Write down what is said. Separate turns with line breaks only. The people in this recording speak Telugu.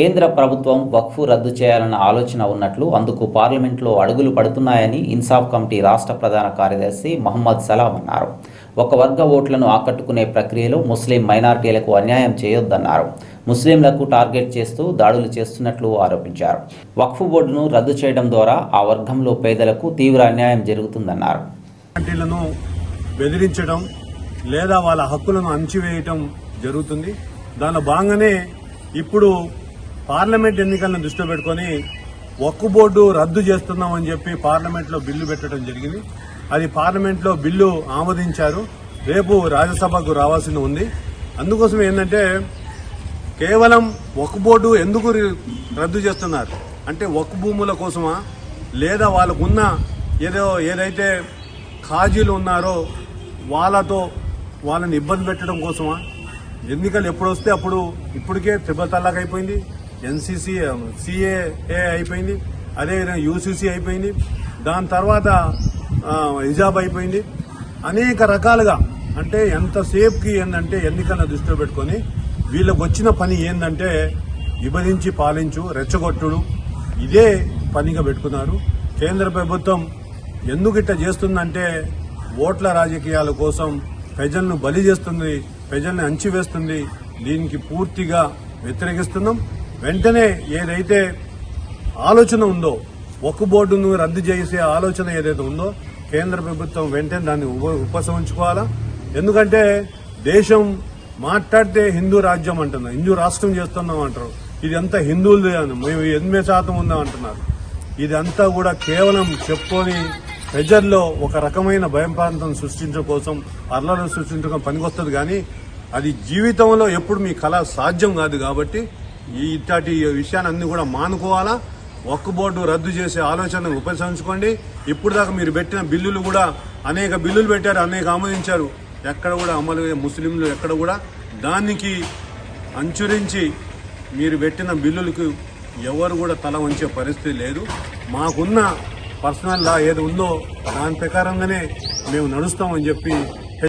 కేంద్ర ప్రభుత్వం వక్ఫ్ రద్దు చేయాలన్న ఆలోచన ఉన్నట్లు అందుకు పార్లమెంట్లో అడుగులు పడుతున్నాయని ఇన్సాఫ్ కమిటీ రాష్ట్ర ప్రధాన కార్యదర్శి మహమ్మద్ సలాం అన్నారు. ఒక వర్గ ఓట్లను ఆకట్టుకునే ప్రక్రియలో ముస్లిం మైనార్టీలకు అన్యాయం చేయొద్దన్నారు. ముస్లింలకు టార్గెట్ చేస్తూ దాడులు చేస్తున్నట్లు ఆరోపించారు. వక్ఫ్ బోర్డును రద్దు చేయడం ద్వారా ఆ వర్గంలో పేదలకు తీవ్ర అన్యాయం జరుగుతుందన్నారు.
పార్టీలను బెదిరించడం లేదా వాళ్ళ హక్కులను అంచివేయటం జరుగుతుంది. దానిలో భాగంగానే ఇప్పుడు పార్లమెంట్ ఎన్నికలను దృష్టిలో పెట్టుకొని ఒక్క బోర్డు రద్దు చేస్తున్నామని చెప్పి పార్లమెంట్లో బిల్లు పెట్టడం జరిగింది. అది పార్లమెంట్లో బిల్లు ఆమోదించారు. రేపు రాజ్యసభకు రావాల్సి ఉంది. అందుకోసం ఏంటంటే కేవలం ఒక బోర్డు ఎందుకు రద్దు చేస్తున్నారు? అంటే ఒక్క భూముల కోసమా? లేదా వాళ్ళకున్న ఏదో ఏదైతే ఖాజీలు ఉన్నారో వాళ్ళతో వాళ్ళని ఇబ్బంది పెట్టడం కోసమా? ఎన్నికలు ఎప్పుడు వస్తే అప్పుడు ఇప్పటికే ట్రిపుల్ తలాక్ అయిపోయింది ఎన్సీసీ సిఏఏ అయిపోయింది. అదేవిధంగా యూసీసీ అయిపోయింది. దాని తర్వాత హిజాబ్ అయిపోయింది. అనేక రకాలుగా అంటే ఎంతసేపుకి ఏంటంటే ఎన్నికలను దృష్టిలో పెట్టుకొని వీళ్ళకు వచ్చిన పని ఏంటంటే విభజించి పాలించు రెచ్చగొట్టుడు. ఇదే పనిగా పెట్టుకున్నారు. కేంద్ర ప్రభుత్వం ఎందుకు ఇట్లా చేస్తుందంటే ఓట్ల రాజకీయాల కోసం ప్రజలను బలి చేస్తుంది ప్రజల్ని అంచివేస్తుంది. దీనికి పూర్తిగా వ్యతిరేకిస్తున్నాం. వెంటనే ఏదైతే ఆలోచన ఉందో ఒక్క బోర్డును రద్దు చేసే ఆలోచన ఏదైతే ఉందో కేంద్ర ప్రభుత్వం వెంటనే దాన్ని ఉప ఎందుకంటే దేశం మాట్లాడితే హిందూ రాజ్యం అంటున్నారు హిందూ రాష్ట్రం చేస్తున్నాం అంటారు. ఇది అంతా హిందువులదే అని మేము ఎనిమిది శాతం ఉందాం అంటున్నారు. ఇదంతా కూడా కేవలం చెప్పుకొని ప్రజల్లో ఒక రకమైన భయం ప్రాంతం సృష్టించడం కోసం అల్లలు సృష్టించడం పనికొస్తుంది కానీ అది జీవితంలో ఎప్పుడు మీ కళ సాధ్యం కాదు కాబట్టి ఇట్లాంటి విషయాన్ని కూడా మానుకోవాలా? ఒక్క బోర్డు రద్దు చేసే ఆలోచన ఉపసంచుకోండి ఇప్పుడు దాకా మీరు పెట్టిన బిల్లులు కూడా అనేక బిల్లులు పెట్టారు అనేక ఆమోదించారు. ఎక్కడ కూడా అమలు ముస్లింలు ఎక్కడ కూడా దానికి అంచురించి మీరు పెట్టిన బిల్లులకు ఎవరు కూడా తల వంచే పరిస్థితి లేదు. మాకున్న పర్సనల్ లా ఏది ఉందో దాని ప్రకారంగానే మేము నడుస్తామని చెప్పి